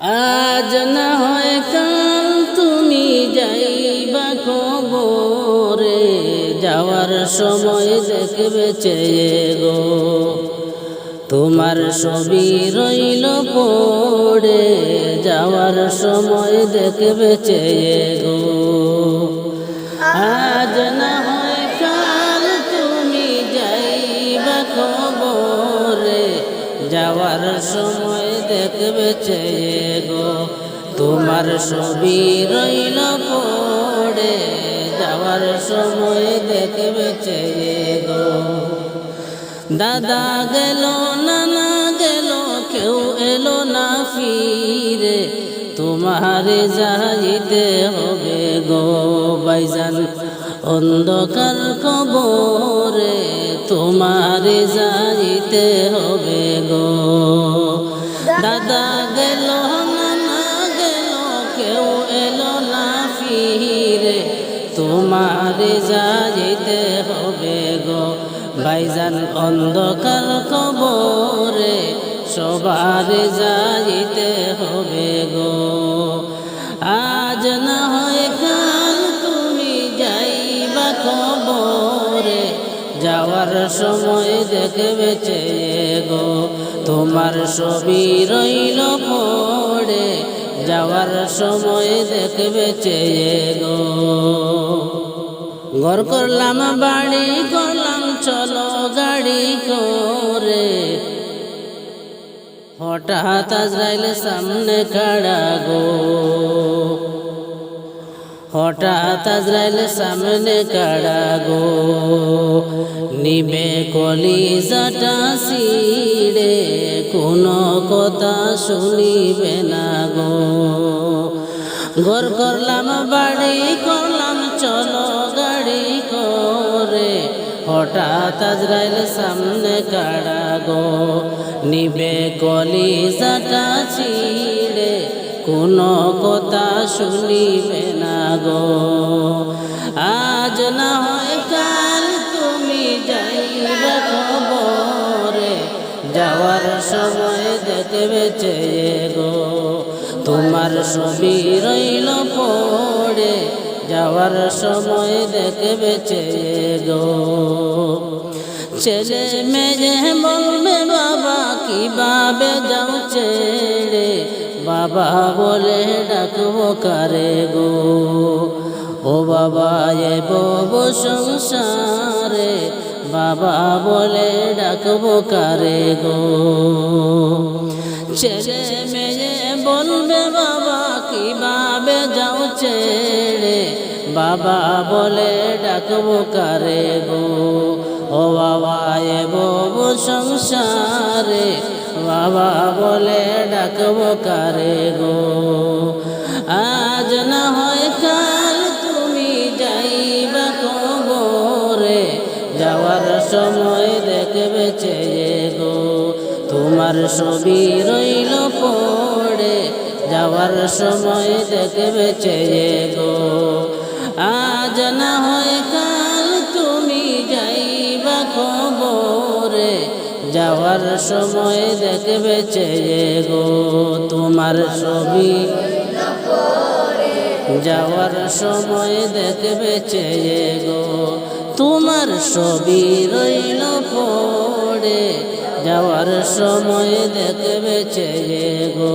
আজ না হয় কাল তুমি যাইবা খবরে যাওয়ার সময় দেখবে চেয়ে গো। তোমার ছবি রইল পড়ে, যাওয়ার সময় দেখবে চেয়ে গো। আজ না হয় কাল তুমি যাইবা খবরে যাওয়ার সময় দেখবে গো তোমার ছবি রইল পড়ে, যাওয়ার সময় দেখবে গো দাদা গেল, নানা গেল, কেউ এলো না ফিরে, তোমারে যাইতে হবে গো। বাইজান, অন্ধকার কবরে তোমারে যাইতে তোমারে যাইতে হবে গো। ভাইজান অন্ধকার কবরে সবার যাইতে হবে গো। আজ না হয় কাল তুমি যাইবা কবরে, যাওয়ার সময় দেখবে চেয়ে গো। তোমার ছবি রইল পড়ে যাওয়ার সময় দেখবে চেয়ে গো। ঘর করলাম, বাড়ি করলাম, চলো গাড়ি করে। হঠাৎ আজরাইল সামনে কাড়া গো? হঠাৎ আজরাইল সামনে কাড়া গো। নিবে কলি জাটা সিড়ে কোনো কথা শুনিবে না গো। ঘর করলাম, বাড়ি করলাম, চলো গাড়ি করে। হঠাৎ আজরাইল সামনে কাড়া গো। নিবে কলি জাটা ছিড়ে কোনো কথা শুনিবে না গো। আজ না হয় কাল তুমি যাইবে খবরে যাওয়ার সময় দেখবে চেয়ে গো। তোমার ছবি রইল পড়ে, যাওয়ার সময় দেখবে চেয়ে গো। ছেলে মেয়ে বলবে, বাবা, কীভাবে যাও ছেড়ে বাবা বলে ডাকবো কারে গো? ও বাবা, এ বউ সংসারে বাবা বলে ডাকবো কারে গো? ছেলে মেয়ে বলবে বাবা, কীভাবে যাও ছেড়ে? বাবা বলে ডাকবো কারে গো? ও বাবা, এ বউ সংসারে বাবা বলে ডাকবো কারে গো? আজ না হয় কাল তুমি যাইবা কবরে, যাওয়ার সময় দেখবে চেয়ে গো। তোমার ছবি রইল পড়ে, যাওয়ার সময় দেখবে চেয়ে গো। আজ না হয় কাল তুমি যাইবা খবরে যাওয়ার সময় দেখবে চেয়ে গো তোমার ছবি। যাওয়ার সময় দেখবে চেয়ে গো তোমার ছবি রইল পড়ে। যাওয়ার সময় দেখবে চেয়ে গো